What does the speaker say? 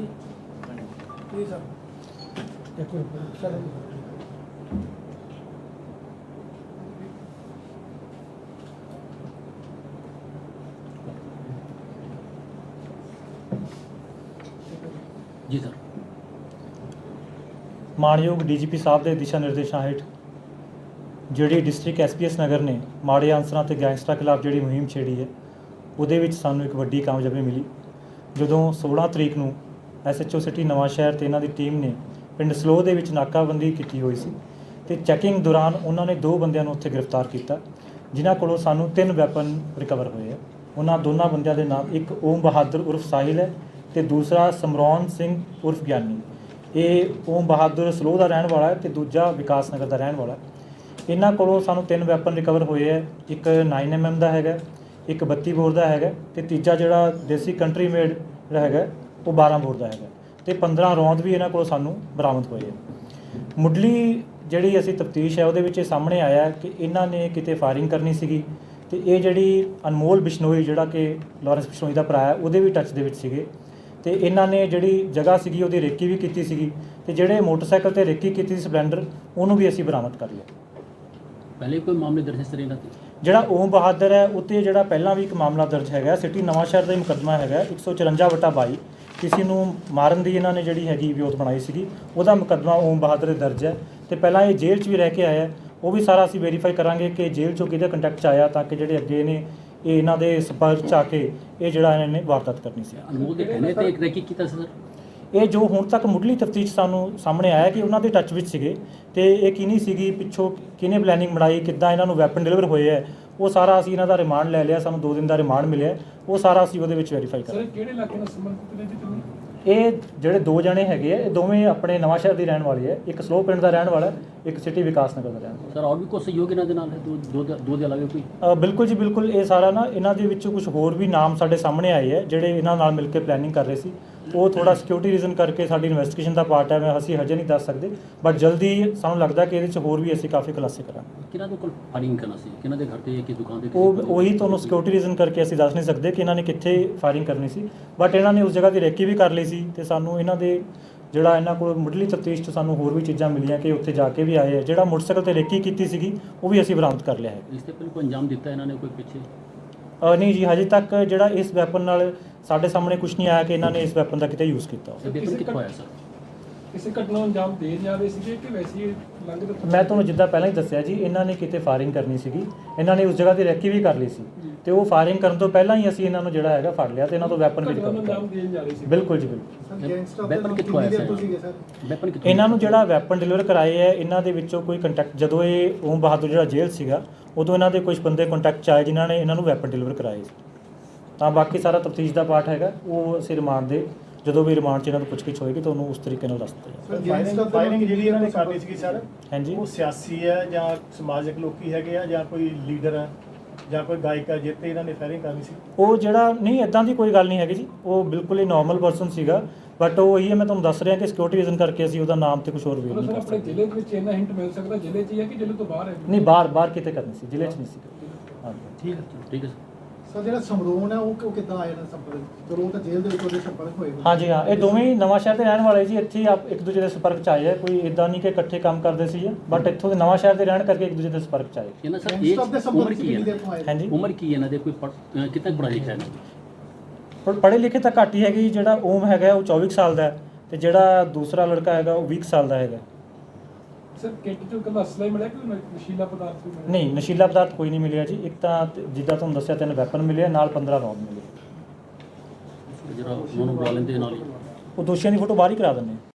Please sir ਇੱਕ minute sir. ਜੀ sir. ਮਾਣਯੋਗ ਡੀਜੀਪੀ ਸਾਹਿਬ ਦੇ ਦਿਸ਼ਾ ਨਿਰਦੇਸ਼ਾਂ ਹੇਠ ਜਿਹੜੀ ਡਿਸਟ੍ਰਿਕਟ ਐਸਪੀਐਸ ਨਗਰ ਨੇ ਮਾੜੇ ਅਨਸਰਾਂ ਤੇ ਗੈਂਗਸਟਰਾਂ ਖਿਲਾਫ ਜਿਹੜੀ ਮੁਹਿੰਮ ਛੇੜੀ ਹੈ ਉਹਦੇ ਵਿੱਚ ਸਾਨੂੰ ਇੱਕ ਵੱਡੀ ਕਾਮਯਾਬੀ ਮਿਲੀ। ਜਦੋਂ 16 ਤਰੀਕ ਨੂੰ ਐਸਐਚਓ ਸਿਟੀ ਨਵਾਂ ਸ਼ਹਿਰ ਤੇ ਇਹਨਾਂ ਦੀ ਟੀਮ ਨੇ ਪਿੰਡ ਸਲੋ ਦੇ ਵਿੱਚ ਨਾਕਾਬੰਦੀ ਕੀਤੀ ਹੋਈ ਸੀ ਤੇ ਚੈਕਿੰਗ ਦੌਰਾਨ ਉਹਨਾਂ ਨੇ ਦੋ ਬੰਦਿਆਂ ਨੂੰ ਉੱਥੇ ਗ੍ਰਿਫਤਾਰ ਕੀਤਾ, ਜਿਨ੍ਹਾਂ ਕੋਲੋਂ ਸਾਨੂੰ ਤਿੰਨ ਵੈਪਨ ਰਿਕਵਰ ਹੋਏ ਆ ਉਹਨਾਂ ਦੋਨਾਂ ਬੰਦਿਆਂ ਦੇ ਨਾਮ ਇੱਕ ਓਮ ਬਹਾਦਰ ਉਰਫ ਸਾਹਿਲ ਹੈ ਤੇ ਦੂਸਰਾ ਸਮਰੌਨ ਸਿੰਘ ਉਰਫ ਗਿਆਨੀ ਇਹ ਓਮ ਬਹਾਦਰ ਸਲੋ ਦਾ ਰਹਿਣ ਵਾਲਾ ਹੈ ਤੇ ਦੂਜਾ ਵਿਕਾਸ ਨਗਰ ਦਾ ਰਹਿਣ ਵਾਲਾ ਹੈ। ਇਹਨਾਂ ਕੋਲੋਂ ਸਾਨੂੰ ਤਿੰਨ ਵੈਪਨ ਰਿਕਵਰ ਹੋਏ ਹੈ ਇੱਕ 9mm ਦਾ ਹੈਗਾ, ਇੱਕ 32 ਬੋਰ ਦਾ ਹੈਗਾ ਤੇ ਤੀਜਾ ਜਿਹੜਾ ਦੇਸੀ ਕੰਟਰੀ ਮੇਡ ਜਿਹੜਾ ਹੈਗਾ ਉਹ 12 ਬੋਰ ਦਾ ਹੈਗਾ। ਤੇ 15 ਰੌਂਦ ਵੀ ਇਹਨਾਂ ਕੋਲੋਂ ਸਾਨੂੰ ਬਰਾਮਦ ਹੋਏ ਹੈ ਮੁੱਢਲੀ ਜਿਹੜੀ ਅਸੀਂ ਤਫਤੀਸ਼ ਹੈ ਉਹਦੇ ਵਿੱਚ ਇਹ ਸਾਹਮਣੇ ਆਇਆ ਕਿ ਇਹਨਾਂ ਨੇ ਕਿਤੇ ਫਾਇਰਿੰਗ ਕਰਨੀ ਸੀਗੀ ਤੇ ਇਹ ਜਿਹੜੀ ਅਨਮੋਲ ਬਿਸ਼ਨੋਈ ਜਿਹੜਾ ਕਿ ਲਾਰੈਂਸ ਬਿਸ਼ਨੋਈ ਦਾ ਭਰਾ ਹੈ ਉਹਦੇ ਵੀ ਟੱਚ ਦੇ ਵਿੱਚ ਸੀਗੇ। ਤੇ ਇਹਨਾਂ ਨੇ ਜਿਹੜੀ ਜਗ੍ਹਾ ਸੀਗੀ ਉਹਦੀ ਰੇਕੀ ਵੀ ਕੀਤੀ ਸੀਗੀ ਤੇ ਜਿਹੜੇ ਮੋਟਰਸਾਈਕਲ ਤੇ ਰੇਕੀ ਕੀਤੀ ਸੀ ਸਪਲੈਂਡਰ ਉਹਨੂੰ ਵੀ ਅਸੀਂ ਬਰਾਮਦ ਕਰ ਲਿਆ। ਪਹਿਲੇ ਕੋਈ ਮਾਮਲੇ ਦਰਜ ਹੈ ਸਰ ਇਹਨਾਂ ਤੇ ਜਿਹੜਾ ਓਮ ਬਹਾਦਰ ਹੈ ਉੱਤੇ ਜਿਹੜਾ ਪਹਿਲਾਂ ਵੀ ਇੱਕ ਮਾਮਲਾ ਦਰਜ ਹੈਗਾ ਸਿਟੀ ਨਵਾਂ ਸ਼ਹਿਰ ਦਾ ਹੀ ਮੁਕੱਦਮਾ ਹੈਗਾ 154 ਵਟਾ 22 ਕਿਸੇ ਨੂੰ ਮਾਰਨ ਦੀ ਇਹਨਾਂ ਨੇ ਜਿਹੜੀ ਹੈਗੀ ਵਿਉਂਤ ਬਣਾਈ ਸੀਗੀ ਉਹਦਾ ਮੁਕੱਦਮਾ ਓਮ ਬਹਾਦਰ ਦੇ ਦਰਜ ਹੈ। ਤੇ ਪਹਿਲਾਂ ਇਹ ਜੇਲ੍ਹ 'ਚ ਵੀ ਰਹਿ ਕੇ ਆਇਆ। ਉਹ ਵੀ ਸਾਰਾ ਅਸੀਂ ਵੈਰੀਫਾਈ ਕਰਾਂਗੇ ਕਿ ਜੇਲ੍ਹ 'ਚੋਂ ਕਿਹਦੇ ਕੰਟੈਕਟ 'ਚ ਆਇਆ ਤਾਂ ਕਿ ਜਿਹੜੇ ਅੱਗੇ ਨੇ ਇਹ ਇਹਨਾਂ ਦੇ ਸੰਪਰਕ 'ਚ ਆ ਕੇ ਇਹ ਜਿਹੜਾ ਇਹਨਾਂ ਨੇ ਵਾਰਦਾਤ ਕਰਨੀ ਸੀ। ਅਨਮੋਲ ਦੇ ਕਹਿਣੇ ਤੇ ਇੱਕ ਰੈਕੀ ਕੀਤਾ ਸਰ? ਇਹ ਜੋ ਹੁਣ ਤੱਕ ਮੁੱਢਲੀ ਤਫਤੀਸ਼ ਸਾਨੂੰ ਸਾਹਮਣੇ ਆਇਆ ਕਿ ਉਹਨਾਂ ਦੇ ਟੱਚ ਵਿੱਚ ਸੀਗੇ ਤੇ ਇਹ ਕਿਹਨੀ ਸੀਗੀ ਪਿੱਛੋਂ ਕਿਹਨੇ ਪਲੈਨਿੰਗ ਬਣਾਈ ਕਿੱਦਾਂ ਇਹਨਾਂ ਨੂੰ ਵੈਪਨ ਡਿਲੀਵਰ ਹੋਏ ਹੈ ਉਹ ਸਾਰਾ ਅਸੀਂ ਇਹਨਾਂ ਦਾ ਰਿਮਾਂਡ ਲੈ ਲਿਆ ਸਾਨੂੰ 2 ਦਿਨ ਦਾ ਰਿਮਾਂਡ ਮਿਲਿਆ। ਉਹ ਸਾਰਾ ਅਸੀਂ ਉਹਦੇ ਵਿੱਚ ਵੈਰੀਫਾਈ ਸਰ ਕਰਾਂਗੇ। ਕਿਹੜੇ ਇਲਾਕੇ ਨਾਲ ਸੰਬੰਧਿਤ ਨੇ ਜੀ ਤੁਸੀਂ? ਇਹ ਜਿਹੜੇ ਦੋ ਜਣੇ ਹੈਗੇ ਆ ਇਹ ਦੋਵੇਂ ਆਪਣੇ ਨਵਾਂ ਸ਼ਹਿਰ ਦੇ ਰਹਿਣ ਵਾਲੇ ਆ। ਇੱਕ ਸਲੋ ਪਿੰਡ ਦਾ ਰਹਿਣ ਵਾਲਾ ਇੱਕ ਸਿਟੀ ਵਿਕਾਸ ਨਗਰ ਦਾ ਰਹਿਣ ਵਾਲਾ। ਸਰ ਔਰ ਵੀ ਕੋਈ ਸਹਿਯੋਗ ਇਹਨਾਂ ਦੇ ਨਾਲ ਹੈ? ਦੋ ਦੋ ਦੇ- ਦੋ ਦੇ ਇਲਾਵਾ ਕੋਈ? ਅ, ਬਿਲਕੁਲ ਜੀ ਬਿਲਕੁਲ। ਇਹ ਸਾਰਾ ਨਾ ਇਹਨਾਂ ਦੇ ਵਿੱਚੋਂ ਕੁਝ ਹੋਰ ਵੀ ਨਾਮ ਸਾਡੇ ਸਾਹਮਣੇ ਆਏ ਹੈ ਜਿਹੜੇ ਇਹਨਾਂ ਨਾਲ ਮਿਲ ਕੇ ਪਲੈਨਿੰਗ ਕਰ ਰਹੇ ਸੀ। ਉਹ ਥੋੜਾ ਸਿਕਿਉਰਿਟੀ ਰੀਜ਼ਨ ਕਰਕੇ ਸਾਡੀ ਇਨਵੈਸਟੀਗੇਸ਼ਨ ਦਾ ਪਾਰਟ ਹੈ ਮੈਂ ਅਸੀਂ ਹਜੇ ਨਹੀਂ ਦੱਸ ਸਕਦੇ ਬਟ ਜਲਦੀ ਸਾਨੂੰ ਲੱਗਦਾ ਕਿ ਇਹਦੇ ਵਿੱਚ ਹੋਰ ਵੀ ਅਸੀਂ ਕਾਫੀ ਖੁਲਾਸੇ ਕਰਾਂਗੇ। ਕਿਹਨਾਂ ਦੇ ਕੋਲ ਫਾਇਰਿੰਗ ਕਰਨਾ ਸੀ? ਕਿਹਨਾਂ ਦੇ ਘਰ ਤੇ ਕਿ ਦੁਕਾਨ ਤੇ ਉਹ ਉਹੀ ਤੁਹਾਨੂੰ ਸਿਕਿਉਰਿਟੀ ਰੀਜ਼ਨ ਕਰਕੇ ਅਸੀਂ ਦੱਸ ਨਹੀਂ ਸਕਦੇ ਕਿ ਇਹਨਾਂ ਨੇ ਕਿੱਥੇ ਫਾਇਰਿੰਗ ਕਰਨੀ ਸੀ ਬਟ ਇਹਨਾਂ ਨੇ ਉਸ ਜਗ੍ਹਾ ਦੀ ਰੇਕੀ ਵੀ ਕਰ ਲਈ ਸੀ ਤੇ ਸਾਨੂੰ ਇਹਨਾਂ ਦੇ ਜਿਹੜਾ ਇਹਨਾਂ ਕੋਲ ਮੁੱਢਲੀ ਤਫਤੀਸ਼ 'ਚ ਸਾਨੂੰ ਹੋਰ ਵੀ ਚੀਜ਼ਾਂ ਮਿਲੀਆਂ ਕਿ ਉੱਥੇ ਜਾ ਕੇ ਵੀ ਆਏ ਆ। ਜਿਹੜਾ ਮੋਟਰਸਾਈਕਲ ਤੇ ਰੇਕੀ ਕੀਤੀ ਸੀਗੀ ਉਹ ਵੀ ਅਸੀਂ ਬਰਾਮਦ ਕਰ ਲਿਆ ਹੈ। ਇਸ ਤੇ ਪਹਿਲੇ ਕੋਈ ਅੰਜਾਮ ਦਿੱਤਾ ਇਹਨਾਂ ਨੇ ਕੋਈ ਪਿੱਛੇ? ਨਹੀਂ ਜੀ, ਹਜੇ ਤੱਕ ਜਿਹੜਾ ਇਸ ਵੈਪਨ ਨਾਲ ਸਾਡੇ ਸਾਹਮਣੇ ਕੁਝ ਨਹੀਂ ਆਇਆ ਕਿ ਇਹਨਾਂ ਨੇ ਇਸ ਵੈਪਨ ਦਾ ਕਿਤੇ ਯੂਜ਼ ਕੀਤਾ ਹੋਵੇ। ਕਿੱਥੋਂ ਆਇਆ ਸਰ ਕਿਸੇ ਘਟਨਾ ਨੂੰ ਅੰਜਾਮ ਦੇ ਜਾ ਰਹੇ ਸੀਗੇ ਕਿ ਵੈਸੇ ਹੀ ਲੰਘ ਦੇ ਮੈਂ ਤੁਹਾਨੂੰ ਜਿੱਦਾਂ ਪਹਿਲਾਂ ਹੀ ਦੱਸਿਆ ਜੀ ਇਹਨਾਂ ਨੇ ਕਿਤੇ ਫਾਇਰਿੰਗ ਕਰਨੀ ਸੀਗੀ। ਇਹਨਾਂ ਨੇ ਉਸ ਜਗ੍ਹਾ ਤੇ ਰੈਕੀ ਵੀ ਕਰ ਲਈ ਸੀ। ਤੇ ਉਹ ਫਾਇਰਿੰਗ ਕਰਨ ਤੋਂ ਪਹਿਲਾਂ ਹੀ ਅਸੀਂ ਇਹਨਾਂ ਨੂੰ ਜਿਹੜਾ ਹੈਗਾ ਫੜ ਲਿਆ ਤੇ ਇਹਨਾਂ ਤੋਂ ਵੈਪਨ ਵੀ ਘਟਨਾ ਨੂੰ ਰਿਕਵਰ ਕਰ ਅੰਜਾਮ ਦੇਣ ਜਾ ਰਹੇ ਸੀ ਬਿਲਕੁਲ ਜੀ ਬਿਲਕੁਲ। ਵੈਪਨ ਕਿੱਥੋਂ ਆਇਆ ਸਰ ਵੈਪਨ ਕਿੱਥੋਂ ਇਹਨਾਂ ਨੂੰ ਜਿਹੜਾ ਵੈਪਨ ਡਿਲੀਵਰ ਕਰਾਏ ਹੈ ਇਹਨਾਂ ਦੇ ਵਿੱਚੋਂ ਕੋਈ ਕੰਟੈਕਟ ਜਦੋਂ ਇਹ ਓਮ ਬਹਾਦਰ ਜਿਹੜਾ ਜੇਲ੍ਹ ਸੀਗਾ ਉਦੋਂ ਇਹਨਾਂ ਦੇ ਕੁਝ ਬੰਦੇ ਕੰਟੈਕਟ ਚ ਆਏ ਜਿਨ੍ਹਾਂ ਨੇ ਇਹਨਾਂ ਨੂੰ ਵੈਪਨ ਡਿਲੀਵਰ ਕਰਾਏ ਸੀ। ਤਾਂ ਬਾਕੀ ਸਾਰਾ ਤਫਤੀਸ਼ ਦਾ ਪਾਰਟ ਹੈਗਾ ਉਹ ਅਸੀਂ ਰਿਮਾਂਡ ਦੇ ਜਦੋਂ ਵੀ ਰਿਮਾਂਡ 'ਚ ਇਹਨਾਂ ਤੋਂ ਪੁੱਛਗਿੱਛ ਹੋਏਗੀ ਤੁਹਾਨੂੰ ਉਸ ਤਰੀਕੇ ਨਾਲ ਦੱਸ ਦਿੱਤਾ ਜਾਏਗਾ ਫਾਇਰਿੰਗ ਫਾਇਰਿੰਗ ਜਿਹੜੀ ਇਹਨਾਂ ਨੇ ਕਰਨੀ ਸੀਗੀ ਸਰ ਹਾਂਜੀ। ਉਹ ਸਿਆਸੀ ਹੈ ਜਾਂ ਸਮਾਜਿਕ ਲੋਕੀ ਹੈਗੇ ਆ ਜਾਂ ਕੋਈ ਲੀਡਰ ਹੈ ਜਾਂ ਕੋਈ ਗਾਇਕ ਹੈ ਜਿੱਤੇ ਇਹਨਾਂ ਨੇ ਫਾਇਰਿੰਗ ਕਰਨੀ ਸੀ? ਉਹ ਜਿਹੜਾ ਨਹੀਂ ਇਦਾਂ ਦੀ ਕੋਈ ਗੱਲ ਨਹੀਂ ਹੈਗੀ ਜੀ। ਉਹ ਬਿਲਕੁਲ ਹੀ ਨਾਰਮਲ ਪਰਸਨ ਸੀਗਾ ਬਟ ਉਹ ਇਹੀ ਹੈ ਮੈਂ ਤੁਹਾਨੂੰ ਦੱਸ ਰਿਹਾ ਕਿ ਸਿਕਿਉਰਿਟੀ ਰੀਜ਼ਨ ਕਰਕੇ ਅਸੀਂ ਉਹਦਾ ਨਾਮ ਤੇ ਕੁਝ ਹੋਰ ਵੀ ਨਹੀਂ ਸਰ ਕਰ ਆਪਣੇ ਸਕਦੇ। ਜ਼ਿਲ੍ਹੇ ਦੇ ਵਿੱਚ ਇੰਨਾ ਹਿੰਟ ਮਿਲ ਸਕਦਾ ਜ਼ਿਲ੍ਹੇ 'ਚ ਹੀ ਹੈ ਕਿ ਜ਼ਿਲ੍ਹੇ ਤੋਂ ਬਾਹਰ ਹੈ? ਨਹੀਂ ਬਾਹਰ ਬਾਹਰ ਕਿਤੇ ਕਰਨੀ ਸੀ ਜ਼ਿਲ੍ਹੇ 'ਚ ਨਹੀਂ ਸੀ। ਹਾਂਜੀ। ਠੀਕ ਹੈ ਠੀਕ ਹੈ ਸਰ ਸਰ ਜਿਹੜਾ ਸਮਰੂਨ ਹੈ ਉਹ ਉਹ ਕਿੱਦਾਂ ਆਇਆ ਨਾ ਸੰਪਰਕ ਚਲੋ ਉਹ ਤਾਂ ਜੇਲ੍ਹ ਦੇ ਵਿੱਚ ਉਹਦੇ ਸੰਪਰਕ ਹੋਏ ਹੋਏ। ਹਾਂਜੀ ਹਾਂ ਇਹ ਦੋਵੇਂ ਹੀ ਨਵਾਂ ਸ਼ਹਿਰ ਦੇ ਰਹਿਣ ਵਾਲੇ ਜੀ ਇੱਥੇ ਹੀ ਆਪ ਇੱਕ ਦੂਜੇ ਦੇ ਸੰਪਰਕ ਚ ਆਏ ਆ ਕੋਈ ਇਦਾਂ ਨਹੀਂ ਕਿ ਇਕੱਠੇ ਕੰਮ ਕਰਦੇ ਸੀ ਬਟ ਇੱਥੋਂ ਦੇ ਨਵਾਂ ਸ਼ਹਿਰ ਦੇ ਰਹਿਣ ਕਰਕੇ ਇੱਕ ਦੂਜੇ ਦੇ ਸੰਪਰਕ ਚ ਆਏ ਇਹਨਾਂ ਸਰ Gangster ਦੇ ਇਹ ਸੰਪਰਕ ਉਮਰ ਚ ਕੀ ਹੈ ਕਿੰਨੀ ਇਹਨਾਂ ਦੇਰ ਤੋਂ ਆਏ ਨੇ? ਹਾਂਜੀ ਦੀ? ਉਮਰ ਕੀ ਹੈ ਇਹਨਾਂ ਦੇ ਕੋਈ ਪੜ੍ਹ- ਅਹ ਕਿੰਨਾ ਪੜ੍ਹਾ ਲਿਖਿਆ ਹੈ ਇਹਨਾਂ? ਪਰ ਪੜ੍ਹੇ ਲਿਖੇ ਤਾਂ ਘੱਟ ਹੀ ਹੈਗੇ ਜੀ। ਜਿਹੜਾ ਓਮ ਹੈਗਾ ਉਹ 24 ਕੁ ਸਾਲ ਦਾ ਹੈ ਤੇ ਜਿਹੜਾ ਦੂਸਰਾ ਲੜਕਾ ਹੈਗਾ ਉਹ 20 ਕੁ ਸਾਲ ਦਾ ਹੈਗਾ ਸਰ ਕਿੱਟ ਚੋਂ ਕੱਲਾ ਅਸਲਾ ਹੀ ਮਿਲਿਆ ਕਿ ਨਸ਼ੀਲਾ ਪਦਾਰਥ ਵੀ ਮਿਲਿਆ? ਨਹੀਂ ਨਸ਼ੀਲਾ ਪਦਾਰਥ ਕੋਈ ਨਹੀਂ ਮਿਲਿਆ ਜੀ। ਇੱਕ ਤਾਂ ਜਿੱਦਾਂ ਤੁਹਾਨੂੰ ਦੱਸਿਆ ਤਿੰਨ ਵੈਪਨ ਮਿਲੇ ਨਾਲ 15 ਰੌਂਦ ਮਿਲੇ। ਜਿਹੜਾ ਉਹਨਾਂ ਨੂੰ ਬੁਲਾ ਲੈਂਦੇ ਨਾਲ ਹੀ। ਉਹ ਦੋਸ਼ੀਆਂ ਦੀ ਫੋਟੋ ਬਾਹਰ ਹੀ ਕਰਾ ਦਿੰਦੇ ਆ।